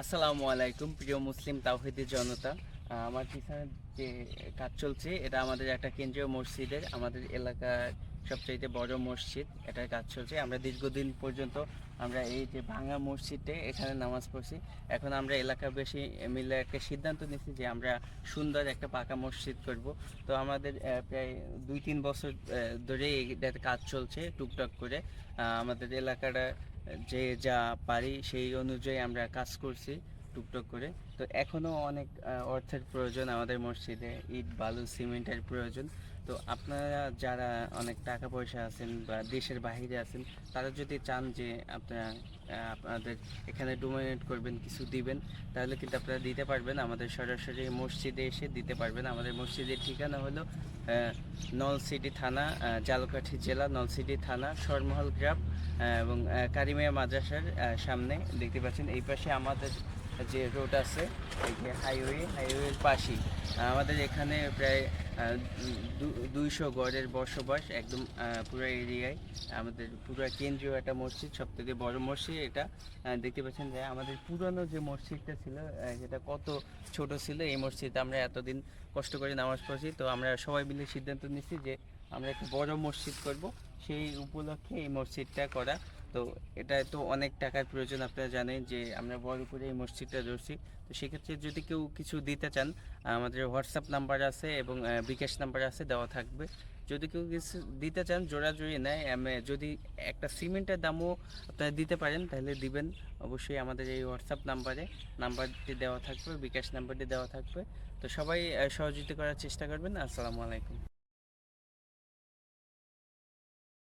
আসসালামু আলাইকুম, প্রিয় মুসলিম তাওহিদি জনতা। আমার পিছনে যে কাজ চলছে, এটা আমাদের একটা কেন্দ্রীয় মসজিদের, আমাদের এলাকার সবচাইতে বড় মসজিদ। এটার কাজ চলছে। আমরা দীর্ঘদিন পর্যন্ত আমরা এই যে ভাঙা মসজিদে এখানে নামাজ পড়ছি। এখন আমরা এলাকাবাসী মিলে একটা সিদ্ধান্ত নিয়েছি যে আমরা সুন্দর একটা পাকা মসজিদ করব। তো আমাদের প্রায় দুই তিন বছর ধরে এটাতে কাজ চলছে, টুকটাক করে। আমাদের এলাকাটা যে যা পারি সেই অনুযায়ী আমরা কাজ করছি। টুকটাক করে। তো এখনও অনেক অর্থের প্রয়োজন আমাদের মসজিদে, ইট, বালু, সিমেন্টের প্রয়োজন। তো আপনারা যারা অনেক টাকা পয়সা আছেন বা দেশের বাইরে আছেন, তারা যদি চান যে আপনারা আপনাদের এখানে ডোমিনেট করবেন, কিছু দিবেন, তাহলে কিন্তু আপনারা দিতে পারবেন। আমাদের সরাসরি মসজিদে এসে দিতে পারবেন। আমাদের মসজিদের ঠিকানা হলো নলসিটি থানা জালকাঠি জেলা নলসিটি থানা সরমহল গ্রাম এবং কারিমিয়া মাদ্রাসার সামনে। দেখতে পাচ্ছেন, এই পাশে আমাদের যে রোড আছে যে হাইওয়ে হাইওয়ের পাশেই। আমাদের এখানে প্রায় দুইশো গড়ের বসবাস একদম পুরো এরিয়ায়। আমাদের পুরো কেন্দ্রীয় একটা মসজিদ সব থেকে বড় মসজিদ এটা। দেখতে পাচ্ছেন যে আমাদের পুরনো যে মসজিদটা ছিল সেটা কত ছোট ছিল, এই মসজিদে আমরা এতদিন কষ্ট করে নামাজ পড়ছি। তো আমরা সবাই মিলে সিদ্ধান্ত নিচ্ছি যে আমরা একটা বড় মসজিদ করব। সেই উপলক্ষে এই মসজিদটা করা। তো এটা তো অনেক টাকার প্রয়োজন, আপনারা জানেন যে আমরা বড় করে এই মসজিদটা ধরছি। তো সেক্ষেত্রে যদি কেউ কিছু দিতে চান, আমাদের হোয়াটসঅ্যাপ নাম্বার আছে এবং বিকাশ নাম্বার আছে, দেওয়া থাকবে। যদি কেউ কিছু দিতে চান জোড়াজোড়ি নেয় যদি একটা সিমেন্টের দামও আপনারা দিতে পারেন, তাহলে দিবেন। অবশ্যই আমাদের এই হোয়াটসঅ্যাপ নাম্বারে নাম্বারটি দেওয়া থাকবে, বিকাশ নাম্বারটি দেওয়া থাকবে। তো সবাই সহযোগিতা করার চেষ্টা করবেন। আসসালামু আলাইকুম।